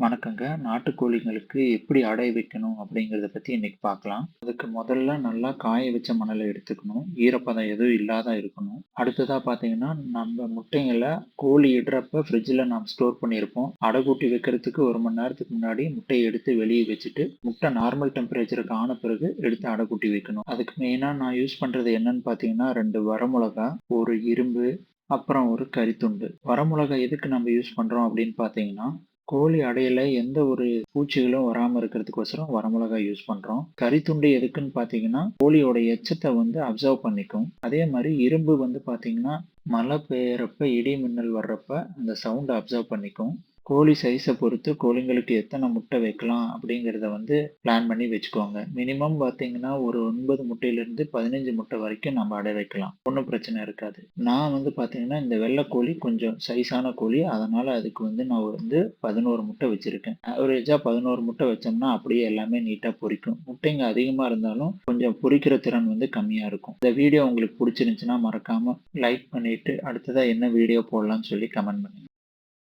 வணக்கங்க. நாட்டுக்கோழிங்களுக்கு எப்படி அடை வைக்கணும் அப்படிங்கிறத பற்றி இன்னைக்கு பார்க்கலாம். அதுக்கு முதல்ல நல்லா காய வச்ச மணலை எடுத்துக்கணும். ஈரப்பதம் எதுவும் இல்லாத இருக்கணும். அடுத்ததாக பார்த்தீங்கன்னா, நம்ம முட்டைங்களை கோழி இடுறப்ப ஃப்ரிட்ஜில் நாம் ஸ்டோர் பண்ணியிருப்போம். அடைக்கூட்டி வைக்கிறதுக்கு ஒரு மணி நேரத்துக்கு முன்னாடி முட்டையை எடுத்து வெளியே வச்சுட்டு, முட்டை நார்மல் டெம்பரேச்சருக்கு ஆன பிறகு எடுத்து அடைக்கூட்டி வைக்கணும். அதுக்கு மெயினாக நான் யூஸ் பண்ணுறது என்னன்னு பார்த்தீங்கன்னா, ரெண்டு வரமிளகா, ஒரு இரும்பு, அப்புறம் ஒரு கறித்துண்டு வரமிளகா எதுக்கு நம்ம யூஸ் பண்ணுறோம் அப்படின்னு பார்த்தீங்கன்னா, கோழி அடையில எந்த ஒரு பூச்சிகளும் வராமல் இருக்கிறதுக்கோசரம் வரமிளகாய் யூஸ் பண்ணுறோம் கரித்துண்டு எதுக்குன்னு பார்த்தீங்கன்னா, கோழியோட எச்சத்தை வந்து அப்சர்வ் பண்ணிக்கும். அதே மாதிரி இரும்பு வந்து பார்த்தீங்கன்னா, மழை பெய்யறப்ப, இடி மின்னல் வர்றப்ப அந்த சவுண்டை அப்சர்வ் பண்ணிக்கும். கோழி சைஸை பொறுத்து கோழிங்களுக்கு எத்தனை முட்டை வைக்கலாம் அப்படிங்கிறத வந்து பிளான் பண்ணி வச்சுக்கோங்க. மினிமம் பார்த்தீங்கன்னா, ஒரு ஒன்பது முட்டையிலிருந்து 15 முட்டை வரைக்கும் நம்ம அடை வைக்கலாம். ஒன்றும் பிரச்சனை இருக்காது. நான் வந்து பார்த்தீங்கன்னா, இந்த வெள்ள கோழி கொஞ்சம் சைஸான கோழி. அதனால் அதுக்கு வந்து நான் வந்து 11 முட்டை வச்சுருக்கேன் ஆவரேஜாக பதினோரு முட்டை வச்சோம்னா, அப்படியே எல்லாமே நீட்டாக பொரிக்கும். முட்டைங்க அதிகமாக இருந்தாலும் கொஞ்சம் பொரிக்கிற திறன் வந்து கம்மியாக இருக்கும். இந்த வீடியோ உங்களுக்கு பிடிச்சிருந்துச்சுன்னா மறக்காமல் லைக் பண்ணிவிட்டு அடுத்ததாக என்ன வீடியோ போடலாம்னு சொல்லி கமெண்ட் பண்ணுங்கள்